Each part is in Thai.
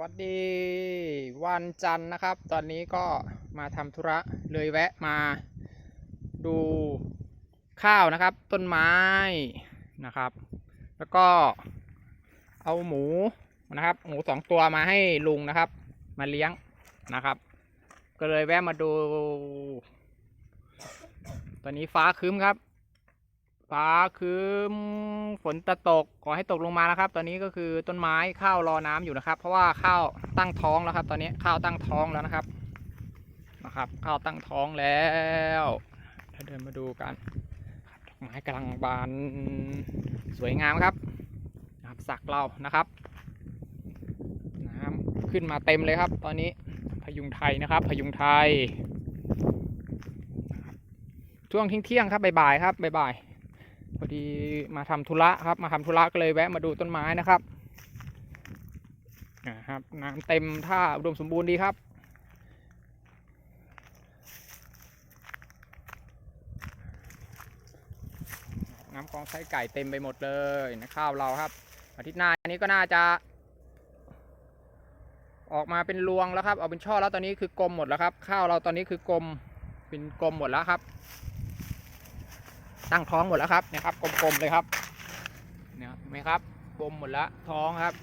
วัสดี วันจันทร์นะครับ ตอนนี้ก็มาทำธุระเลยแวะมาดูข้าวนะครับ ต้นไม้นะครับ แล้วก็เอาหมูนะครับ หมูสองตัวมาให้ลุงนะครับ มาเลี้ยงนะครับ ก็เลยแวะมาดู ตอนนี้ฟ้าครึ้มครับ ฟ้าครึ้มฝนจะตกขอให้ตกลงมานะครับ ตอนนี้ก็คือต้นไม้ข้าวรอน้ำอยู่นะครับ เพราะว่าข้าวตั้งท้องแล้วครับ ตอนนี้ข้าวตั้งท้องแล้วนะครับนะครับ ข้าวตั้งท้องแล้วเดินมาดูกันดอกไม้กำลังบานสวยงามครับนะครับสักเรานะครับน้ำขึ้นมาเต็มเลยครับ ตอนนี้พยุงไทยนะครับ พยุงไทยช่วงเที่ยงครับบ่ายๆครับบ่ายๆ พอดีมาทำธุระครับ มาทำธุระก็เลยแวะมาดูต้นไม้นะครับนะครับน้ำเต็มท่าอุดมสมบูรณ์ดีครับน้ำคลองไส้ไก่เต็มไปหมดเลยนะข้าวเราครับ อาทิตย์หน้าอันนี้ก็น่าจะ ออกมาเป็นรวงแล้วครับเอาเป็นช่อแล้วตอนนี้คือกลมหมดแล้วครับ ข้าวเราตอนนี้คือกลมเป็นกลมหมดแล้วครับ ตั้งท้องหมดแล้วครับนี่ยครับกลมๆเลยครับเนี่ยเห็นไหมครับกลมหมดแล้วท้องครับ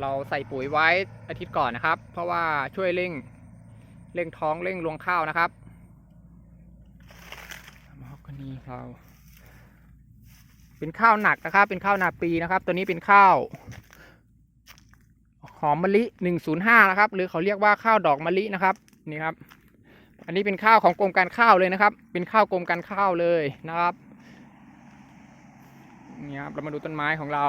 เราใส่ปุ๋ยไว้อาทิตย์ก่อนนะครับ เพราะว่าช่วยเร่งเร่งท้องเร่งรวงข้าวนะครับมอกกนีเราเป็นข้าวหนักนะครับ เป็นข้าวนาปีนะครับ ตัวนี้เป็นข้าวหอมมะลิ 105 นะครับ หรือเขาเรียกว่าข้าวดอกมะลินะครับ นี่ครับ อันนี้เป็นข้าวของกรมการข้าวเลยนะครับ เป็นข้าวกรมการข้าวเลยนะครับนี่ครับเรามาดูต้นไม้ของเรา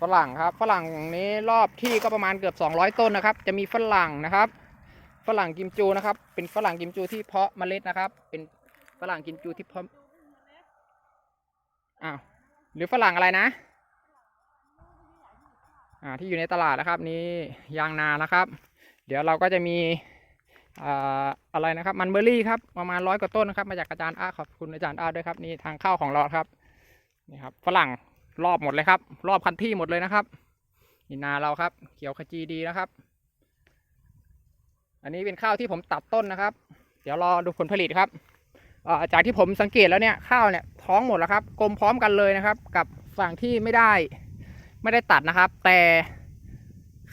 ฝรั่งครับฝรั่งนี้รอบที่ก็ประมาณเกือบ 200 ต้นนะครับ จะมีฝรั่งนะครับฝรั่งกิมจูนะครับ เป็นฝรั่งกิมจูที่เพาะเมล็ดนะครับ เป็นฝรั่งกิมจูที่เพาะอ้าวหรือฝรั่งอะไรนะอ่าที่อยู่ในตลาดนะครับ นี่ยางนานะครับ เดี๋ยวเราก็จะมีอะไรนะครับมันเบอร์รี่ครับประมาณร้อยกว่าต้นนะครับมาจากอาจารย์อาขอบคุณอาจารย์อาด้วยครับนี่ทางเข้าของเราครับนี่ครับฝรั่งรอบหมดเลยครับ รอบคันที่หมดเลยนะครับนี่นาเราครับ เขียวขจีดีนะครับ อันนี้เป็นข้าวที่ผมตัดต้นนะครับ เดี๋ยวรอดูผลผลิตครับาจากที่ผมสังเกตแล้วเนี่ยข้าวเนี่ยท้องหมดแล้วครับกลมพร้อมกันเลยนะครับ กับฝั่งที่ไม่ได้ไม่ได้ตัดนะครับ แต่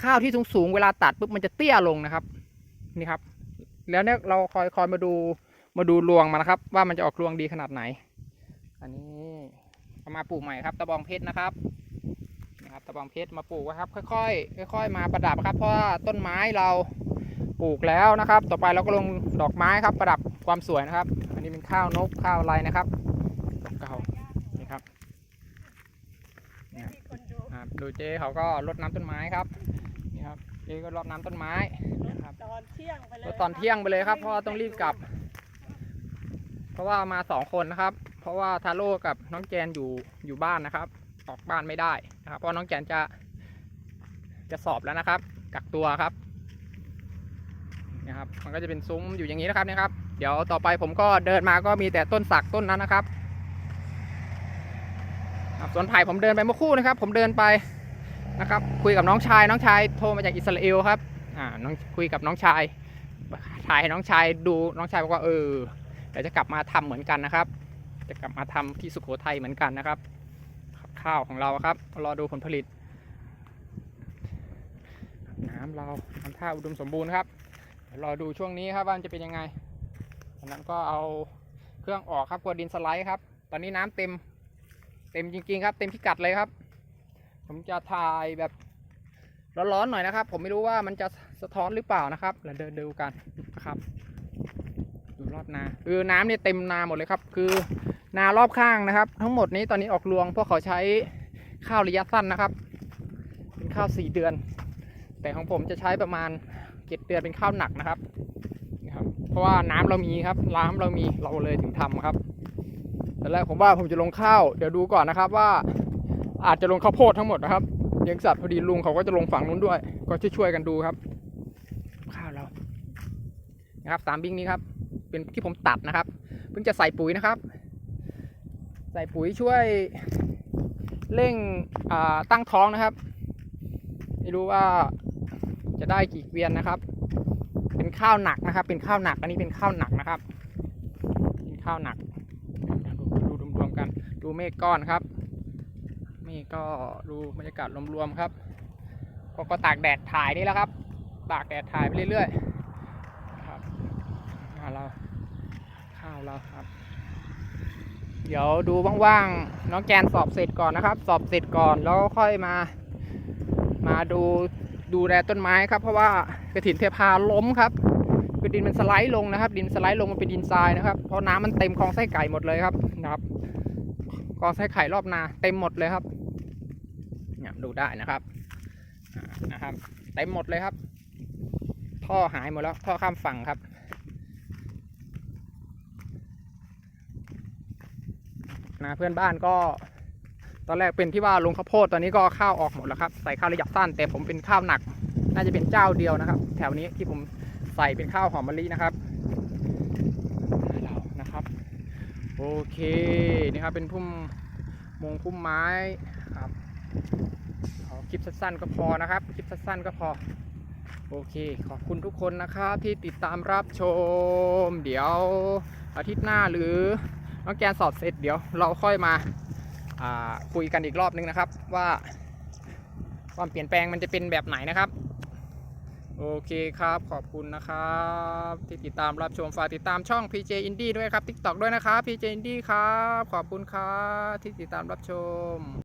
ข้าวที่สูงสูงเวลาตัดปุ๊บมันจะเตี้ยลงนะครับ นี่ครับ แล้วเนี่ยเราคอยคอยมาดูมาดูรวงมานะครับ ว่ามันจะออกรวงดีขนาดไหน อันนี้เอามาปลูกใหม่ครับ ตะบองเพชรนะครับนะครับตะบองเพชรมาปลูกครับ ค่อยๆค่อยๆมาประดับครับเพราะว่าต้นไม้เราปลูกแล้วนะครับ ต่อไปเราก็ลงดอกไม้ครับ ประดับความสวยนะครับ อันนี้เป็นข้าวนกข้าวอะไรนะครับเก่านี่ครับครับดูเจ๊เขาก็รดน้ำต้นไม้ครับ นี่ครับเจ๊ก็รดน้ำต้นไม้นะครับตอนเที่ยงไปเลยรดตอนเที่ยงไปเลยครับเพราะว่าต้องรีบกลับ เพราะว่ามาสองคนนะครับ เพราะว่าทาโร่กับน้องแจนอยู่อยู่บ้านนะครับ ออกบ้านไม่ได้นะครับ เพราะน้องแจนจะ จะสอบแล้วนะครับ กักตัวครับนะครับ มันก็จะเป็นซุ้มอยู่อย่างนี้นะครับเนี่ยครับ เดี๋ยวต่อไปผมก็เดินมาก็มีแต่ต้นสักต้นนั้นนะครับครับสวนไผ่ผมเดินไปเมื่อครู่นะครับ ผมเดินไป นะครับ คุยกับน้องชาย น้องชายโทรมาจากอิสราเอลครับ อ่า น้องคุยกับน้องชาย ถ่ายให้น้องชายดู น้องชายบอกว่าเออ เดี๋ยวจะกลับมาทำเหมือนกันนะครับ จะกลับมาทำที่สุโขทัยเหมือนกันนะครับ ข้าวของเราครับ รอดูผลผลิต น้ำเราทำท่าอุดมสมบูรณ์ครับ เดี๋ยวรอดูช่วงนี้ครับว่าจะเป็นยังไงจากนั้นก็เอาเครื่องออกครับกลัวดินสไลด์ครับ ตอนนี้น้ำเต็ม เต็มจริงๆครับ เต็มพิกัดเลยครับ ผมจะถ่ายแบบร้อนๆหน่อยนะครับ ผมไม่รู้ว่ามันจะสะท้อนหรือเปล่านะครับเราเดินดูกันนะครับดูรอบนาคือน้ำเนี่ยเต็มนาหมดเลยครับ คือนารอบข้างนะครับ ทั้งหมดนี้ตอนนี้ออกรวงเพราะเขาใช้ข้าวระยะสั้นนะครับ เป็นข้าวสี่เดือน แต่ของผมจะใช้ประมาณเจ็ดเดือนเป็นข้าวหนักนะครับนะครับ เพราะว่าน้ำเรามีครับน้ำเรามีเราเลยถึงทำครับแต่แรกผมว่าผมจะลงข้าวเดี๋ยวดูก่อนนะครับว่า อาจจะลงข้าวโพดทั้งหมดนะครับเลี้ยงสัตว์พอดีลุงเขาก็จะลงฝั่งนู้นด้วย ก็ช่วยๆกันดูครับ ข้าวเรานะครับสามบิ้งนี้ครับ เป็นที่ผมตัดนะครับ เพิ่งจะใส่ปุ๋ยนะครับ ใส่ปุ๋ยช่วยเร่งตั้งท้องนะครับ ไม่รู้ว่าจะได้กี่เกวียนนะครับ เป็นข้าวหนักนะครับ เป็นข้าวหนัก อันนี้เป็นข้าวหนักนะครับ เป็นข้าวหนัก ดูดูรวมๆกัน ดูเมฆก้อนครับ เมฆก็ดูบรรยากาศรวมๆครับก็ก็ตากแดดถ่ายนี่แหล้วครับ ตากแดดถ่ายไปเรื่อยๆครับาเราข้าวเราครับ เดี๋ยวดูว่างๆน้องแกนสอบเสร็จก่อนนะครับ สอบเสร็จก่อนแล้วค่อยมา มาดูดูแลต้นไม้ครับ เพราะว่ากระถินเทพาล้มครับคือดินมันสไลด์ลงนะครับ ดินสไลด์ลงมันเป็นดินทรายนะครับเพราะน้ำมันเต็มคลองไส้ไก่หมดเลยครับนะครับคลองไส้ไข่รอบนาเต็มหมดเลยครับ เนี่ยดูได้นะครับนะครับเต็มหมดเลยครับ ท่อหายหมดแล้วท่อข้ามฝั่งครับนะเพื่อนบ้านก็ ตอนแรกเป็นที่ว่าลงข้าวโพดตอนนี้ก็ข้าวออกหมดแล้วครับใส่ข้าวระยะสั้นแต่ผมเป็นข้าวหนัก น่าจะเป็นเจ้าเดียวนะครับ แถวนี้ที่ผมใส่เป็นข้าวหอมมะลินะครับเรานะครับ โอเคนี่ครับเป็นพุ่มมงพุ่มไม้ เอาคลิปสั้นๆก็พอนะครับ คลิปสั้นๆก็พอ โอเค ขอบคุณทุกคนนะครับที่ติดตามรับชม เดี๋ยวอาทิตย์หน้าหรือน้องแกนสอบเสร็จเดี๋ยวเราค่อยมาาคุยกันอีกรอบนึงนะครับว่าความเปลี่ยนแปลงมันจะเป็นแบบไหนนะครับ โอเคครับ ขอบคุณนะครับ ที่ติดตามรับชมฝากติดตามช่อง PJ Indie ด้วยครับ TikTok ด้วยนะครับ PJ Indie ครับ ขอบคุณครับที่ติดตามรับชม